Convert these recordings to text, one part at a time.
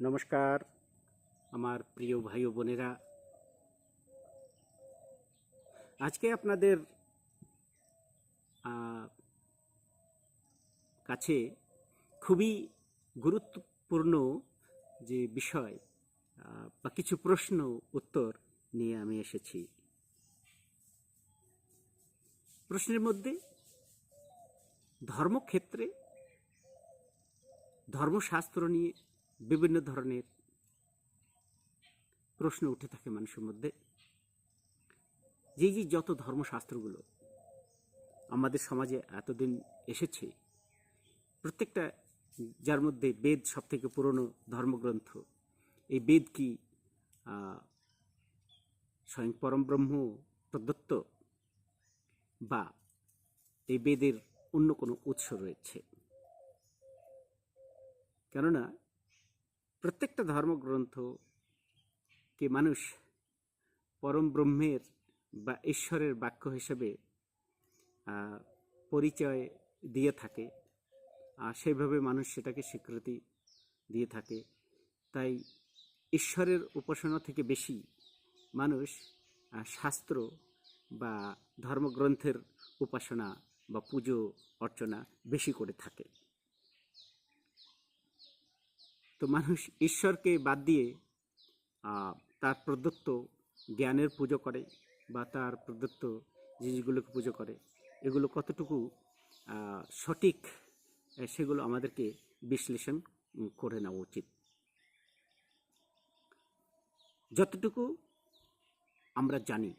নমস্কার, আমার প্রিয় ভাই ও বোনেরা। আজকে আপনাদের কাছে খুবই গুরুত্বপূর্ণ যে বিষয় বা কিছু প্রশ্ন উত্তর নিয়ে আমি এসেছি। প্রশ্নের মধ্যে, ধর্মক্ষেত্রে ধর্মশাস্ত্র নিয়ে বিভিন্ন ধরনের প্রশ্ন উঠে থাকে মানুষের মধ্যে। যে যে যত ধর্মশাস্ত্রগুলো আমাদের সমাজে এতদিন এসেছে, প্রত্যেকটা যার মধ্যে বেদ সব থেকে পুরনো ধর্মগ্রন্থ, এই বেদ কি স্বয়ং পরম ব্রহ্ম প্রদত্ত বা এই বেদের অন্য কোনো উৎস রয়েছে? কেননা প্রত্যেকটা ধর্মগ্রন্থকে মানুষ পরম ব্রহ্মের বা ঈশ্বরের বাক্য হিসেবে পরিচয় দিয়ে থাকে, আর সেইভাবে মানুষ সেটাকে স্বীকৃতি দিয়ে থাকে। তাই ঈশ্বরের উপাসনা থেকে বেশি মানুষ শাস্ত্র বা ধর্মগ্রন্থের উপাসনা বা পুজো অর্চনা বেশি করে থাকে। তো মানুষ ঈশ্বরকে বাদ দিয়ে তার প্রদত্ত জ্ঞানের পুজো করে বা তার প্রদত্ত জিনিসগুলোকে পুজো করে, এগুলো কতটুকু সঠিক সেগুলো আমাদেরকে বিশ্লেষণ করে নেওয়া উচিত। যতটুকু আমরা জানি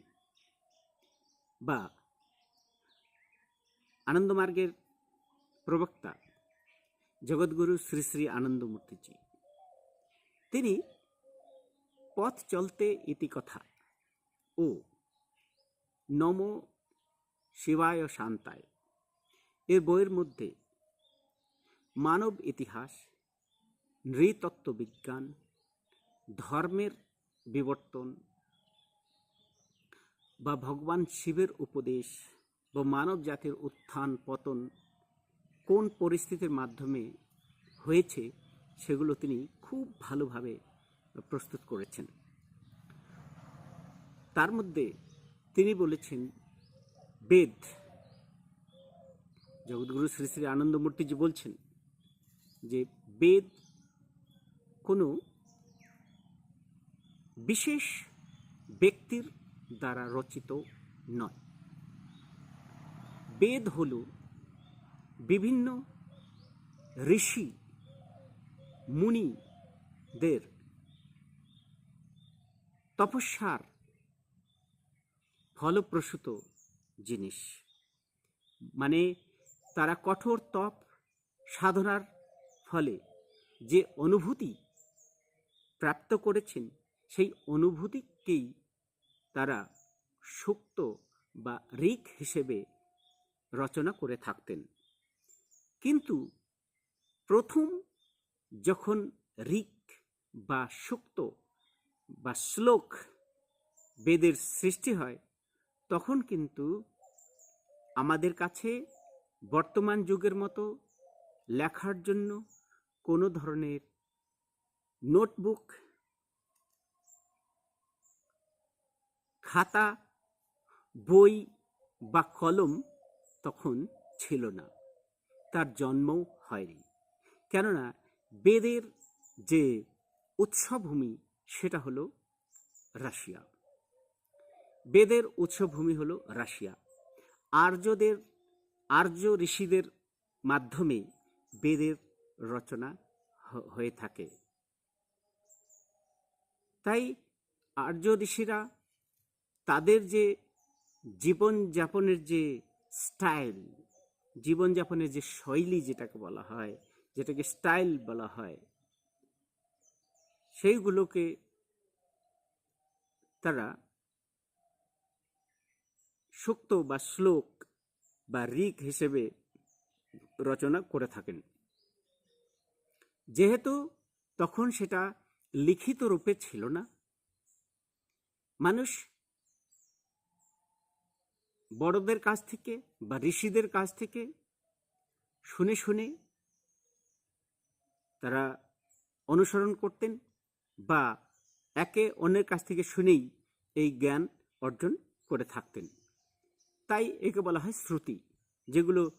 বা আনন্দমার্গের প্রবক্তা জগৎগুরু শ্রী শ্রী আনন্দমূর্তিজি তিনি পথ চলতে ইতি কথা। ও, নম শিবায় শান্তায়। এর বইয়ের মধ্যে মানব ইতিহাস, নৃতত্ত্ব বিজ্ঞান, ধর্মের বিবর্তন বা ভগবান শিবের উপদেশ বা মানব জাতির উত্থান, পতন কোন পরিস্থিতির মাধ্যমে হয়েছে সেগুলো তিনি খুব ভালোভাবে প্রস্তুত করেছেন। তার মধ্যে তিনি বলেছেন, বেদ, জগৎগুরু শ্রী শ্রী আনন্দমূর্তিজি বলছেন যে বেদ কোনো বিশেষ ব্যক্তির দ্বারা রচিত নয়। বেদ হল বিভিন্ন ঋষি মুনিদের তপস্যার ফলপ্রসূত জিনিস। মানে তারা কঠোর তপ সাধনার ফলে যে অনুভূতি প্রাপ্ত করেছেন, সেই অনুভূতিকেই তারা সুক্ত বা ঋক হিসেবে রচনা করে থাকতেন। কিন্তু প্রথম যখন ঋক বা সুক্ত বা শ্লোক বেদের সৃষ্টি হয়, তখন কিন্তু আমাদের কাছে বর্তমান যুগের মতো লেখার জন্য কোনো ধরনের নোটবুক, খাতা, বই বা কলম তখন ছিল না। তার জন্মও হয়নি। কেননা বেদের যে উৎসভূমি সেটা হলো রাশিয়া। বেদের উৎসভূমি হলো রাশিয়া। আর্যদের, আর্য ঋষিদের মাধ্যমে বেদের রচনা হয়ে থাকে। তাই আর্য ঋষিরা তাদের যে জীবনযাপনের যে স্টাইল, জীবনযাপনের যে শৈলী যেটাকে বলা হয়, যেটাকে স্টাইল বলা হয় সেইগুলোকে তারা সুক্ত বা শ্লোক বা ঋক হিসেবে রচনা করে থাকেন। যেহেতু তখন সেটা লিখিত রূপে ছিল না, মানুষ বড়দের কাছ থেকে বা ঋষিদের কাছ থেকে শুনে শুনে তারা অনুসরণ করতেন বা একে অন্যের কাছ থেকে শুনেই এই জ্ঞান অর্জন করে থাকতেন। তাই একে বলা হয় শ্রুতি, যেগুলো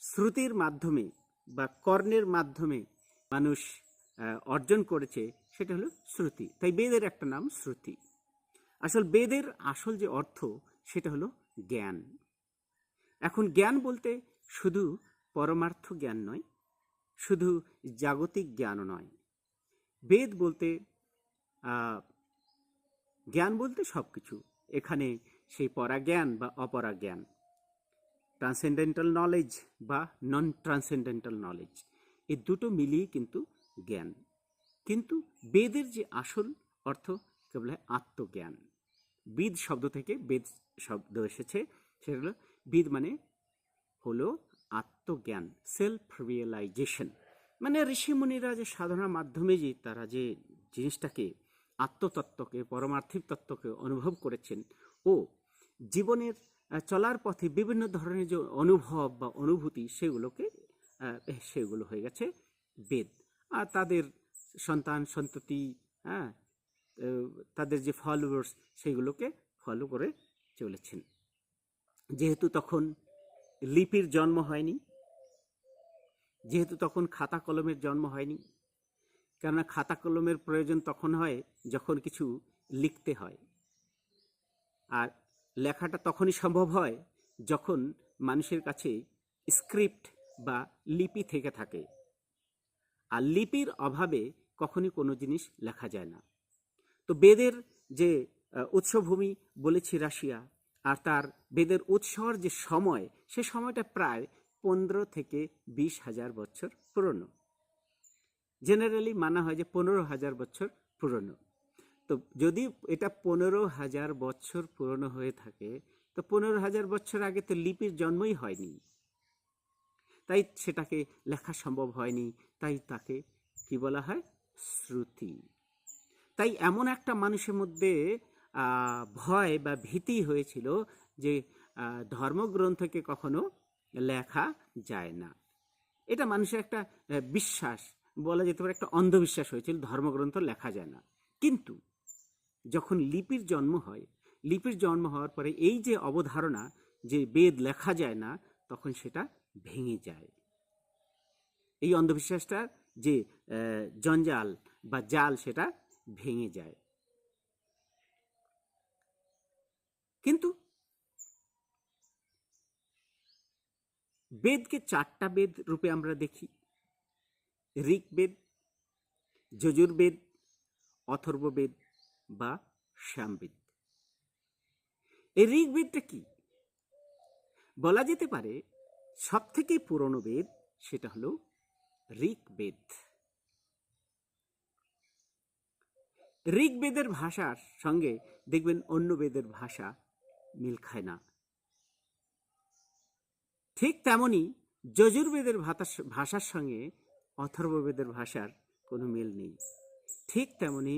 শ্রুতির মাধ্যমে বা কর্ণের মাধ্যমে মানুষ অর্জন করেছে, সেটা হলো শ্রুতি। তাই বেদের একটা নাম শ্রুতি। আসল বেদের আসল যে অর্থ, সেটা হলো জ্ঞান। এখন জ্ঞান বলতে শুধু পরমার্থ জ্ঞান নয়, শুধু জাগতিক জ্ঞানও নয়। বেদ বলতে জ্ঞান বলতে সব কিছু এখানে সেই পরাজ্ঞান বা অপরাজ্ঞান। ট্রান্সেন্ডেন্টাল নলেজ বা নন ট্রান্সেন্ডেন্টাল নলেজ এই দুটো মিলিয়ে কিন্তু জ্ঞান। কিন্তু বেদের যে আসল অর্থ কেবল আত্মজ্ঞান। বিদ শব্দ থেকে বেদ শব্দ এসেছে, সেটা হলো বিদ মানে হলো আত্মজ্ঞান সেলফ রিয়েলাইজেশন মানে ঋষিমুনিরা যে সাধনার মাধ্যমে যে তারা যে জিনিসটাকে আত্মতত্ত্বকে, পরমার্থিক তত্ত্বকে অনুভব করেছেন। ও জীবনের চলার পথে বিভিন্ন ধরনের যে অনুভব বা অনুভূতি, সেগুলোকে সেগুলো হয়ে গেছে বেদ। আর তাদের সন্তান, সন্ততি হ্যাঁ তাদের যে ফলোয়ার্স, সেগুলোকে ফলো করে চলেছেন। যেহেতু তখন লিপির জন্ম হয়নি, যেহেতু তখন খাতা কলমের জন্ম হয়নি কেননা খাতা কলমের প্রয়োজন তখন হয় যখন কিছু লিখতে হয়। আর লেখাটা তখনই সম্ভব হয় যখন মানুষের কাছে স্ক্রিপ্ট বা লিপি থেকে থাকে। আর লিপির অভাবে কখনই কোনো জিনিস লেখা যায় না। তো বেদের যে উৎসভূমি বলেছি রাশিয়া, আর তার বেদের উৎসর যে সময়, সে সময়টা প্রায় পনেরো থেকে বিশ হাজার বছর পুরনো। জেনারেলি মানা হয় যে পনেরো হাজার বছর পুরনো। তো যদি এটা পনেরো হাজার বছর পুরনো হয়ে থাকে, তো পনেরো হাজার বছর আগে তো লিপির জন্মই হয়নি। তাই সেটাকে লেখা সম্ভব হয়নি। তাই তাকে কি বলা হয়? শ্রুতি। তাই এমন একটা মানুষের মধ্যে ভয় বা ভীতি হয়েছিল যে ধর্মগ্রন্থকে কখনো লেখা যায় না। এটা মানুষের একটা বিশ্বাস। বলা যেতে পারে একটা অন্ধবিশ্বাস হয়েছিল ধর্মগ্রন্থ লেখা যায় না। কিন্তু যখন লিপির জন্ম হয়, লিপির জন্ম হওয়ার পরে এই যে অবধারণা যে বেদ লেখা যায় না, তখন সেটা ভেঙে যায়। এই অন্ধবিশ্বাসটার যে জঞ্জাল বা জাল, সেটা ভেঙে যায়। কিন্তু বেদকে চারটা বেদ রূপে আমরা দেখি। ঋগ্বেদ, যজুর্বেদ, অথর্ববেদ বা শ্যামবেদ। এই ঋগ্বেদটা কি? বলা যেতে পারে সব থেকে পুরনো বেদ সেটা হলো ঋগ্বেদ। ঋগ্বেদের ভাষার সঙ্গে দেখবেন অন্য বেদের ভাষা মিল খায় না। ঠিক তেমনি যজুর্বেদের ভাষার সঙ্গে অথর্ববেদের ভাষার কোনো মিল নেই। ঠিক তেমনি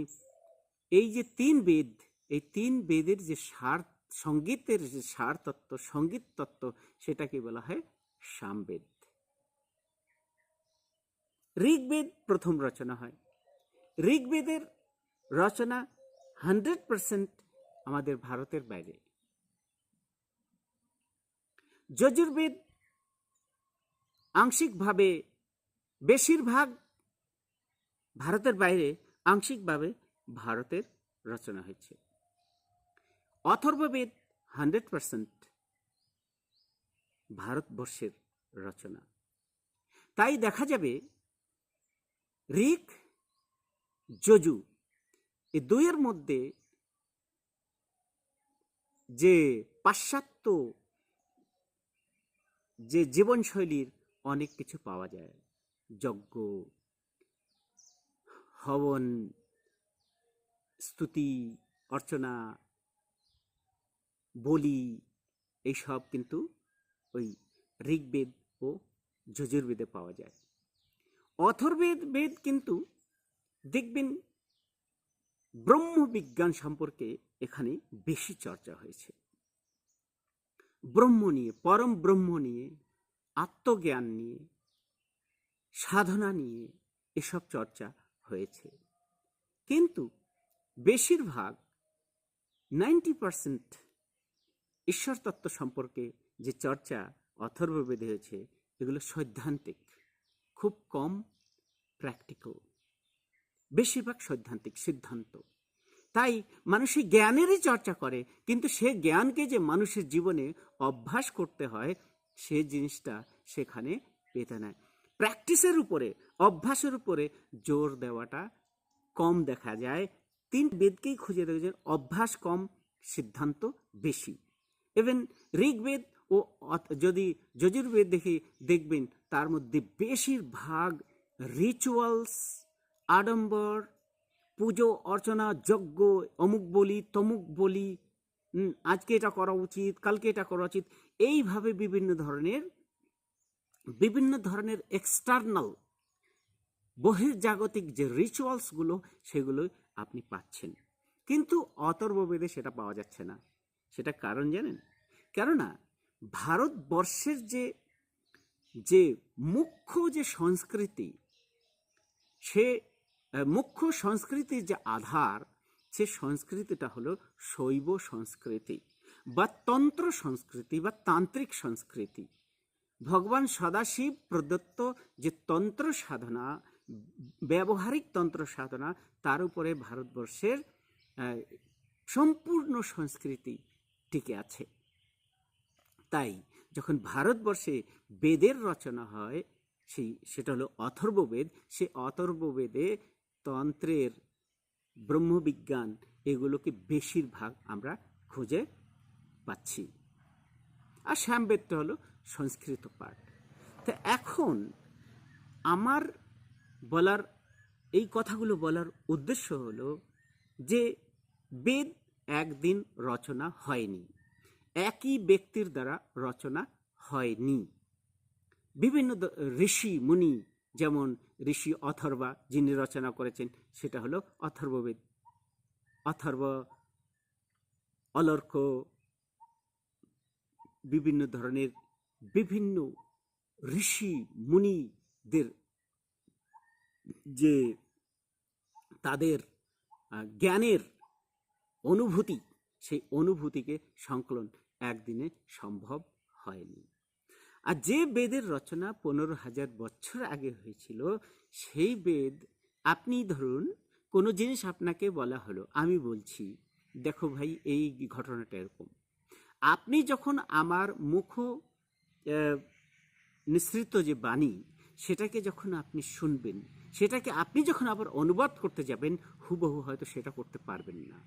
এই যে তিন বেদ, এই তিন বেদের যে সার সঙ্গীতের যে সার তত্ত্ব সংগীত তত্ত্ব সেটাকে বলা হয় সামবেদ। ঋগ্বেদ প্রথম রচনা হয়। ঋগ্বেদের রচনা হান্ড্রেড পার্সেন্ট আমাদের ভারতের বাইরে। যজুর্বেদ আংশিকভাবে বেশিরভাগ ভারতের বাইরে আংশিকভাবে ভারতের রচনা হয়েছে। অথর্ববেদ হান্ড্রেড পার্সেন্ট ভারতবর্ষের রচনা। তাই দেখা যাবে, ঋক, যজু এই দুইয়ের মধ্যে যে পাশ্চাত্য, যে জীবনশৈলীর অনেক কিছু পাওয়া যায়। যজ্ঞ, হবন, স্তুতি, অর্চনা, বলি, এইসব কিন্তু ওই ঋগ্বেদ ও যজুর্বেদে পাওয়া যায়। অথর্বেদ বেদ কিন্তু দেখবেন ব্রহ্মবিজ্ঞান সম্পর্কে এখানে বেশি চর্চা হয়েছে। ব্রহ্ম নিয়ে, পরম ব্রহ্ম নিয়ে, আত্মজ্ঞান নিয়ে সাধনা নিয়ে এসব চর্চা হয়েছে। কিন্তু বেশিরভাগ নাইনটি পার্সেন্ট ঈশ্বর তত্ত্ব সম্পর্কে যে চর্চা, অথর্ববেদে হয়েছে, এগুলো সৈদ্ধান্তিক, খুব কম প্র্যাকটিক্যাল বেশিরভাগ সৈদ্ধান্তিক, সিদ্ধান্ত। তাই মানুষের জ্ঞানেরই চর্চা করে, কিন্তু সে জ্ঞানকে যে মানুষের জীবনে অভ্যাস করতে হয়, সে জিনিসটা সেখানে পেতে নেয়। প্র্যাকটিসের উপরে, অভ্যাসের উপরে জোর দেওয়াটা কম দেখা যায়। তিন বেদকেই খুঁজে দেখেছেন অভ্যাস কম, সিদ্ধান্ত বেশি। ইভেন ঋগ্বেদ ও যদি যজুর্বেদ দেখি, দেখবেন তার মধ্যে বেশিরভাগ রিচুয়ালস আডম্বর, পুজো, অর্চনা, যজ্ঞ, অমুক বলি, তমুক বলি আজকে এটা করা উচিত, কালকে এটা করা উচিত, এইভাবে বিভিন্ন ধরনের বিভিন্ন ধরনের এক্সটার্নাল বহির্জাগতিক যে রিচুয়ালসগুলো সেগুলো আপনি পাচ্ছেন। কিন্তু অতর্ববেদে সেটা পাওয়া যাচ্ছে না। সেটা কারণ জানেন? কেননা ভারতবর্ষের যে যে মুখ্য যে সংস্কৃতি, সে মুখ্য সংস্কৃতির যে আধার, সে সংস্কৃতিটা হলো শৈব সংস্কৃতি বা তন্ত্র সংস্কৃতি বা তান্ত্রিক সংস্কৃতি। ভগবান সদাশিব প্রদত্ত যে তন্ত্র সাধনা, ব্যবহারিক তন্ত্র সাধনা, তার উপরে ভারতবর্ষের সম্পূর্ণ সংস্কৃতি টিকে আছে। তাই যখন ভারতবর্ষে বেদের রচনা হয়, সেই, সেটা হলো অথর্ববেদ, সে অথর্ববেদে তন্ত্রের ব্রহ্মবিজ্ঞান এগুলোকে বেশিরভাগ আমরা খুঁজে পাচ্ছি। আর শ্যামবেদটা হলো সংস্কৃত পাঠ। তো এখন আমার বলার, এই কথাগুলো বলার উদ্দেশ্য হলো যে বেদ একদিন রচনা হয়নি, একই ব্যক্তির দ্বারা রচনা হয়নি। বিভিন্ন ঋষি, মুনি যেমন ঋষি অথর্বা যিনি রচনা করেছেন, সেটা হলো অথর্ববেদ। অথর্ব, অলর্ক, বিভিন্ন ধরনের বিভিন্ন ঋষি, মুনিদের যে তাদের জ্ঞানের অনুভূতি, সেই অনুভূতিকে সংকলন একদিনে সম্ভব হয়নি। আর যে বেদের রচনা পনেরো হাজার বছর আগে হয়েছিল, সেই বেদ আপনি ধরুন, কোনো জিনিস আপনাকে বলা হলো, আমি বলছি, দেখো ভাই, এই ঘটনাটা এরকম। আপনি যখন আমার মুখ নিঃসৃত যে বাণী, সেটাকে যখন আপনি শুনবেন, সেটাকে আপনি যখন আবার অনুবাদ করতে যাবেন, হুবহু হয়তো সেটা করতে পারবেন না।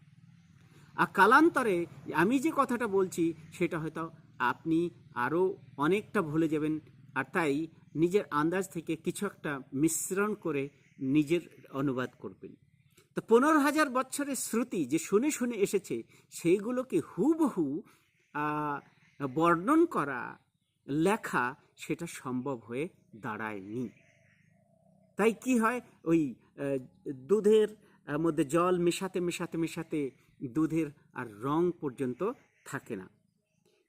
আর কালান্তরে আমি যে কথাটা বলছি, সেটা হয়তো আপনি আরও অনেকটা ভুলে যাবেন, আর তাই নিজের আন্দাজ থেকে কিছু একটা মিশ্রণ করে নিজের অনুবাদ করবেন। তো পনেরো হাজার বছরের শ্রুতি যে শুনে শুনে এসেছে, সেইগুলোকে হুবহু বর্ণন করা লেখা সেটা সম্ভব হয়ে দাঁড়ায়নি। তাই কি হয়? ওই দুধের মধ্যে জল মেশাতে মেশাতে মেশাতে দুধের আর রং পর্যন্ত থাকে না।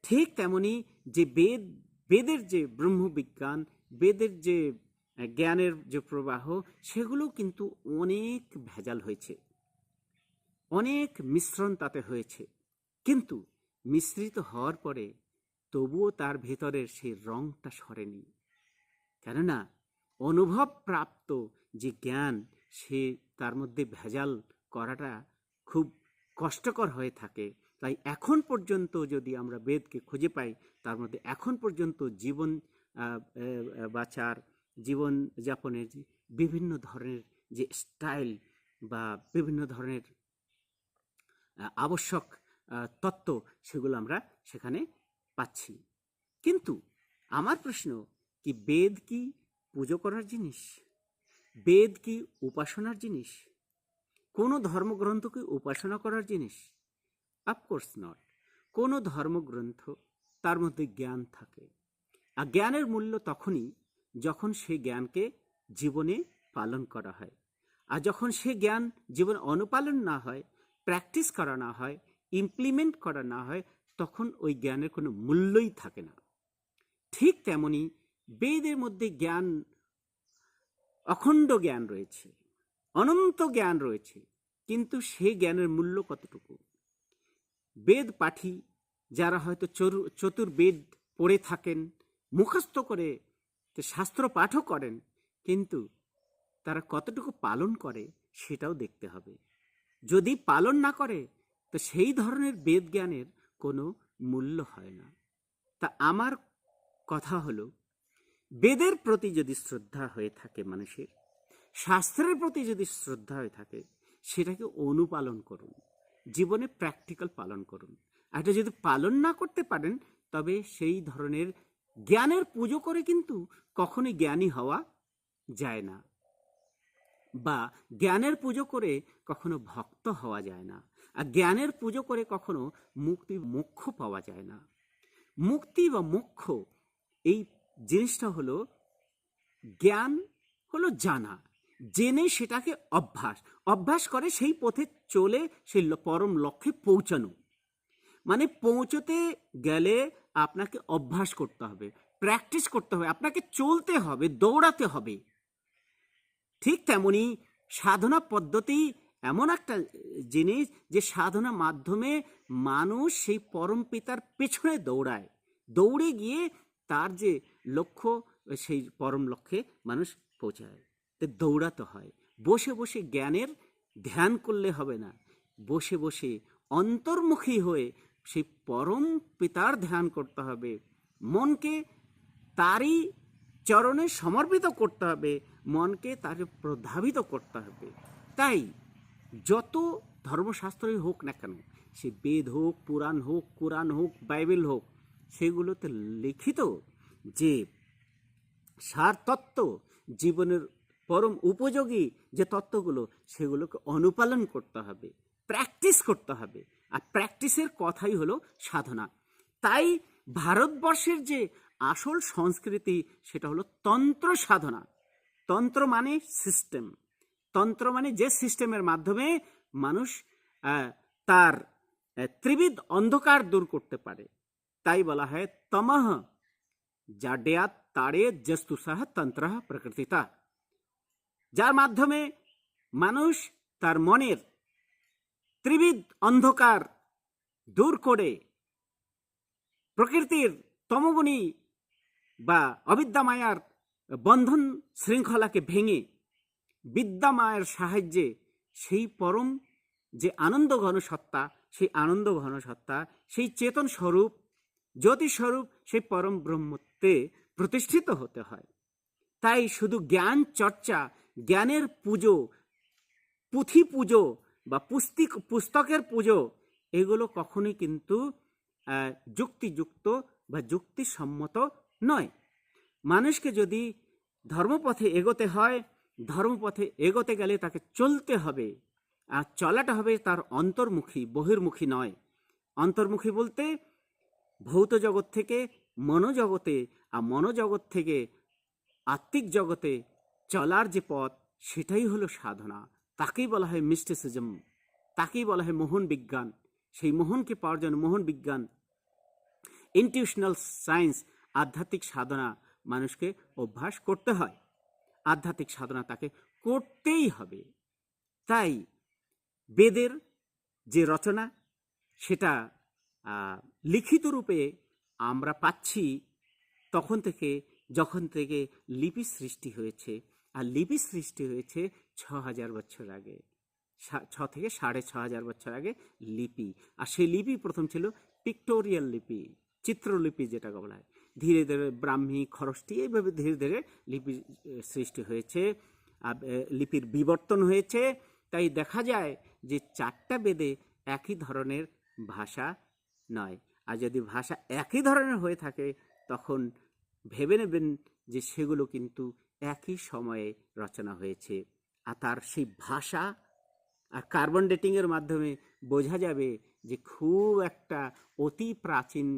ঠিক তেমনি যে বেদ, বেদের যে ব্রহ্মবিজ্ঞান, বেদের যে জ্ঞানের যে প্রবাহ সেগুলো কিন্তু অনেক ভেজাল হয়েছে। অনেক মিশ্রণ তাতে হয়েছে। কিন্তু মিশ্রিত হওয়ার পরে তবুও তার ভেতরের সেই রংটা সরেনি। কেননা অনুভব প্রাপ্ত যে জ্ঞান সে তার মধ্যে ভেজাল করাটা খুব কষ্টকর হয়ে থাকে। তাই এখন পর্যন্ত যদি আমরা বেদকে খুঁজে পাই, তার মধ্যে এখন পর্যন্ত জীবন বাঁচার, জীবন যাপনের বিভিন্ন ধরনের যে স্টাইল বা বিভিন্ন ধরনের আবশ্যক তত্ত্ব সেগুলো আমরা সেখানে পাচ্ছি। কিন্তু আমার প্রশ্ন, কি বেদ কি পুজো করার জিনিস? বেদ কি উপাসনার জিনিস? কোনো ধর্মগ্রন্থ কি উপাসনা করার জিনিস? অফকোর্স নট কোনো ধর্মগ্রন্থ তার মধ্যে জ্ঞান থাকে। আর জ্ঞানের মূল্য তখনই যখন সেই জ্ঞানকে জীবনে পালন করা হয়। আর যখন সে জ্ঞান জীবনে অনুপালন না হয় প্র্যাকটিস করা না হয় ইমপ্লিমেন্ট করা না হয় তখন ওই জ্ঞানের কোনো মূল্যই থাকে না। ঠিক তেমনি বেদের মধ্যে জ্ঞান, অখণ্ড জ্ঞান রয়েছে, অনন্ত জ্ঞান রয়েছে, কিন্তু সেই জ্ঞানের মূল্য কতটুকু? বেদ পাঠী যারা হয়তো চতুর্বেদ পড়ে থাকেন, মুখস্থ করে শাস্ত্র পাঠও করেন, কিন্তু তারা কতটুকু পালন করে সেটাও দেখতে হবে। যদি পালন না করে, তো সেই ধরনের বেদ জ্ঞানের কোনো মূল্য হয় না। তা আমার কথা হলো, বেদের প্রতি যদি শ্রদ্ধা হয়ে থাকে মানুষের, শাস্ত্রের প্রতি যদি শ্রদ্ধা হয়ে থাকে, সেটাকে অনুপালন করুন। জীবনে প্র্যাকটিক্যাল পালন করুন। আর এটা যদি পালন না করতে পারেন, তবে সেই ধরনের জ্ঞানের পুজো করে কিন্তু কখনোই জ্ঞানী হওয়া যায় না। বা জ্ঞানের পুজো করে কখনো ভক্ত হওয়া যায় না। আর জ্ঞানের পুজো করে কখনো মুক্তি মোক্ষ পাওয়া যায় না। মুক্তি বা মোক্ষ, এই জিনিসটা হলো জ্ঞান হলো জানা। জেনে সেটাকে অভ্যাস। অভ্যাস করে সেই পথে চলে সেই পরম লক্ষ্যে পৌঁছানো। মানে পৌঁছতে গেলে আপনাকে অভ্যাস করতে হবে, প্র্যাকটিস করতে হবে, আপনাকে চলতে হবে, দৌড়াতে হবে। ঠিক তেমনি সাধনা পদ্ধতি এমন একটা জিনিস যে সাধনা মাধ্যমে মানুষ সেই পরম পিতার পেছনে দৌড়ায়। দৌড়ে গিয়ে তার যে লক্ষ্য, সেই পরম লক্ষ্যে মানুষ পৌঁছায়। তো দৌড়াতে হয়। বসে বসে জ্ঞানের ধ্যান করলে হবে না। বসে বসে অন্তর্মুখী হয়ে সেই পরম পিতার ধ্যান করতে হবে। মনকে তারই চরণে সমর্পিত করতে হবে। মনকে তাকে প্রধাবিত করতে হবে। তাই যত ধর্মশাস্ত্রই হোক না কেন, সে বেদ হোক, পুরাণ হোক, কোরআন হোক, বাইবেল হোক, সেগুলোতে লিখিত যে সার তত্ত্ব জীবনের পরম উপযোগী যে তত্ত্বগুলো, সেগুলোকে অনুপালন করতে হবে, প্র্যাকটিস করতে হবে। আর প্র্যাকটিসের কথাই হলো সাধনা। তাই ভারতবর্ষের যে আসল সংস্কৃতি, সেটা হলো তন্ত্র সাধনা। তন্ত্র মানে সিস্টেম তন্ত্র মানে যে সিস্টেমের মাধ্যমে মানুষ তার ত্রিবিধ অন্ধকার দূর করতে পারে। তাই বলা হয় তমহ জাড্যাত তাড়ে জস্তুসাহ তন্ত্র প্রকৃতিতা। যার মাধ্যমে মানুষ তার মনের ত্রিবিধ অন্ধকার দূর করে প্রকৃতির তমগুণী বা অবিদ্যামায়ার বন্ধন শৃঙ্খলাকে ভেঙে বিদ্যা মায়ের সাহায্যে সেই পরম যে আনন্দ ঘন সত্তা সেই আনন্দ ঘন সত্তা সেই চেতন স্বরূপ, জ্যোতি স্বরূপ, সেই পরম ব্রহ্মত্বে প্রতিষ্ঠিত হতে হয়। তাই শুধু জ্ঞান চর্চা, জ্ঞানের পুজো, পুঁথি পুজো বা পুস্তিক, পুস্তকের পুজো, এগুলো কখনোই কিন্তু যুক্তিযুক্ত বা যুক্তিসম্মত নয়। মানুষকে যদি ধর্মপথে এগোতে হয়, ধর্মপথে এগোতে গেলে তাকে চলতে হবে। আর চলাটা হবে তার অন্তর্মুখী, বহির্মুখী নয়। অন্তর্মুখী বলতে ভৌত জগৎ থেকে মনোজগতে, আর মনোজগৎ থেকে আত্মিক জগতে চলার যে পথ, সেটাই হলো সাধনা। তাকেই বলা হয় মিস্টিসিজম তাকেই বলা হয় মোহন বিজ্ঞান। সেই মোহনকে পাওয়ার জন্য মোহন বিজ্ঞান ইনটিউশনাল সায়েন্স আধ্যাত্মিক সাধনা মানুষকে অভ্যাস করতে হয়। আধ্যাত্মিক সাধনা তাকে করতেই হবে। তাই বেদের যে রচনা, সেটা লিখিত রূপে আমরা পাচ্ছি, তখন থেকে, যখন থেকে লিপি সৃষ্টি হয়েছে। আর লিপি সৃষ্টি হয়েছে ছ হাজার বছর আগে। ছ থেকে সাড়ে ছ হাজার বছর আগে লিপি। আর সেই লিপি প্রথম ছিল পিক্টোরিয়াল লিপি, চিত্রলিপি যেটাকে বলা হয়। ধীরে ধীরে ব্রাহ্মী খরষ্টি এইভাবে ধীরে ধীরে লিপি সৃষ্টি হয়েছে। লিপির বিবর্তন হয়েছে। তাই দেখা যায় যে চারটা বেদে একই ধরনের ভাষা নয়। আর যদি ভাষা একই ধরনের হয়ে থাকে, তখন ভেবে নেবেন যে সেগুলো কিন্তু একই সময়ে রচনা হয়েছে। আর তার সেই ভাষা আর কার্বন ডেটিংয়ের মাধ্যমে বোঝা যাবে যে খুব একটা অতি প্রাচীন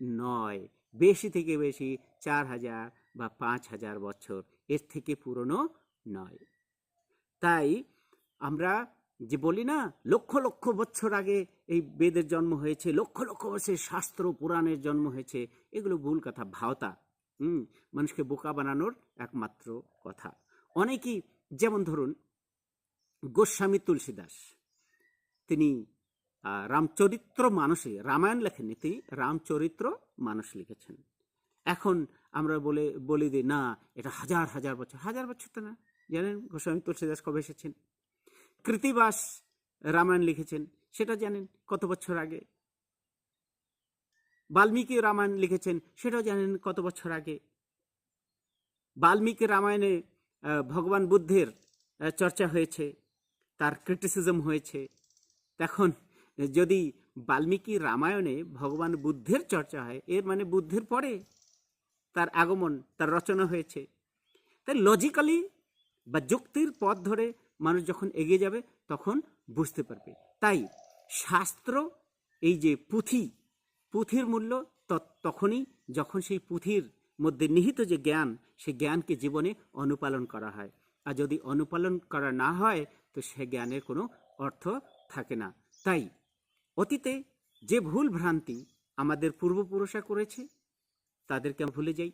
নয়। বেশি থেকে বেশি চার হাজার বা পাঁচ হাজার বছর এর থেকে পুরনো নয়। তাই আমরা যে বলি না, লক্ষ লক্ষ বছর আগে এই বেদের জন্ম হয়েছে, লক্ষ লক্ষ বছর শাস্ত্র, পুরাণের জন্ম হয়েছে, এগুলো ভুল কথা, ভাওতা, হুম, মানুষকে বোকা বানানোর একমাত্র কথা। অনেকেই, যেমন ধরুন, গোস্বামী তুলসীদাস, তিনি রামচরিত্র মানসে রামায়ণ লেখেননি তিনি, রামচরিত্র মানুষ লিখেছেন। এখন আমরা বলে, বলি দিই না, এটা হাজার হাজার বছর হাজার বছর তো না, জানেন? গোস্বামী তুলসীদাস কবে এসেছেন? কৃতিবাস রামায়ণ লিখেছেন, সেটা জানেন কত বছর আগে? বাল্মীকি রামায়ণ লিখেছেন, সেটাও জানেন কত বছর আগে? বাল্মীকি রামায়ণে ভগবান বুদ্ধের চর্চা হয়েছে, তার ক্রিটিসিজম হয়েছে। তখন যদি বাল্মীকি রামায়ণে ভগবান বুদ্ধের চর্চা হয়, এর মানে বুদ্ধের পরে তার আগমন, তার রচনা হয়েছে। তাই লজিক্যালি বা যুক্তির পথ ধরে মানুষ যখন এগিয়ে যাবে, তখন বুঝতে পারবে। তাই শাস্ত্র, এই যে পুঁথি, পুঁথির মূল্য তখনই যখন সেই পুঁথির মধ্যে নিহিত যে জ্ঞান, সেই জ্ঞানকে জীবনে অনুপালন করা হয়। আর যদি অনুপালন করা না হয়, তো সে জ্ঞানের কোনো অর্থ থাকে না। তাই অতীতে যে ভুল ভ্রান্তি আমাদের পূর্বপুরুষরা করেছে, তাদেরকে আমরা ভুলে যাই।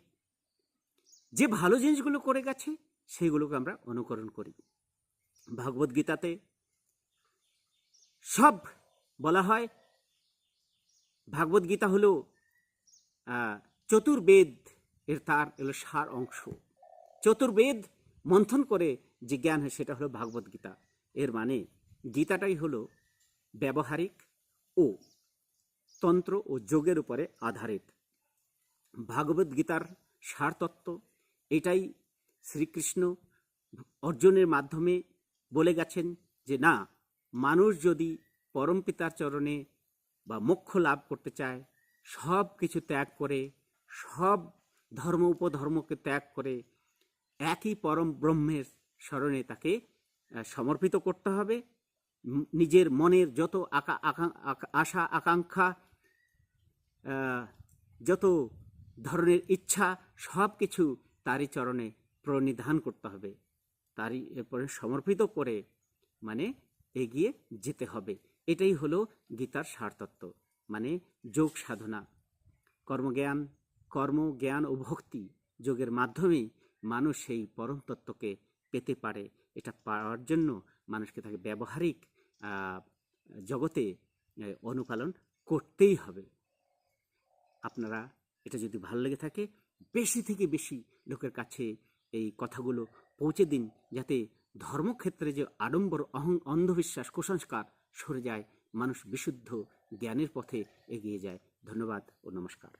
যে ভালো জিনিসগুলো করে গেছে, সেগুলোকে আমরা অনুকরণ করি। ভাগবত গীতাতে সব বলা হয়, ভাগবত গীতা হলো চতুর্বেদ এর তার এলো সার অংশ। চতুর্বেদ মন্থন করে যে জ্ঞান হয়, সেটা হলো ভাগবত গীতা। এর মানে গীতাটাই হলো ব্যবহারিক ও, তন্ত্র ও যোগের উপরে আধারিত। ভাগবত গীতার সারতত্ত্ব, এটাই শ্রীকৃষ্ণ অর্জনের মাধ্যমে বলে গেছেন যে, না, মানুষ যদি পরমপিতার চরণে বা মোক্ষ লাভ করতে চায়, সব কিছু ত্যাগ করে, সব ধর্ম উপধর্মকে ত্যাগ করে, একই পরম ব্রহ্মের স্মরণে তাকে সমর্পিত করতে হবে। নিজের মনের যত আশা, আকাঙ্ক্ষা যত ধরনের ইচ্ছা, সব কিছু তারই চরণে প্রণিধান করতে হবে। তারই এরপরে সমর্পিত করে মানে এগিয়ে যেতে হবে। এটাই হলো গীতার সারতত্ত্ব মানে যোগ সাধনা। কর্মজ্ঞান, কর্ম, জ্ঞান ও ভক্তি যোগের মাধ্যমেই মানুষ সেই পরম তত্ত্বকে পেতে পারে। এটা পাওয়ার জন্য মানুষকে তাকে ব্যবহারিক জগতে অনুপালন করতেই হবে। আপনারা এটা যদি ভালো লেগে থাকে, বেশি থেকে বেশি লোকের কাছে এই কথাগুলো পৌঁছে দিন, যাতে ধর্মক্ষেত্রে যে আড়ম্বর, অহং, অন্ধবিশ্বাস, কুসংস্কার সরে যায়, মানুষ বিশুদ্ধ জ্ঞানের পথে এগিয়ে যায়। ধন্যবাদ ও নমস্কার।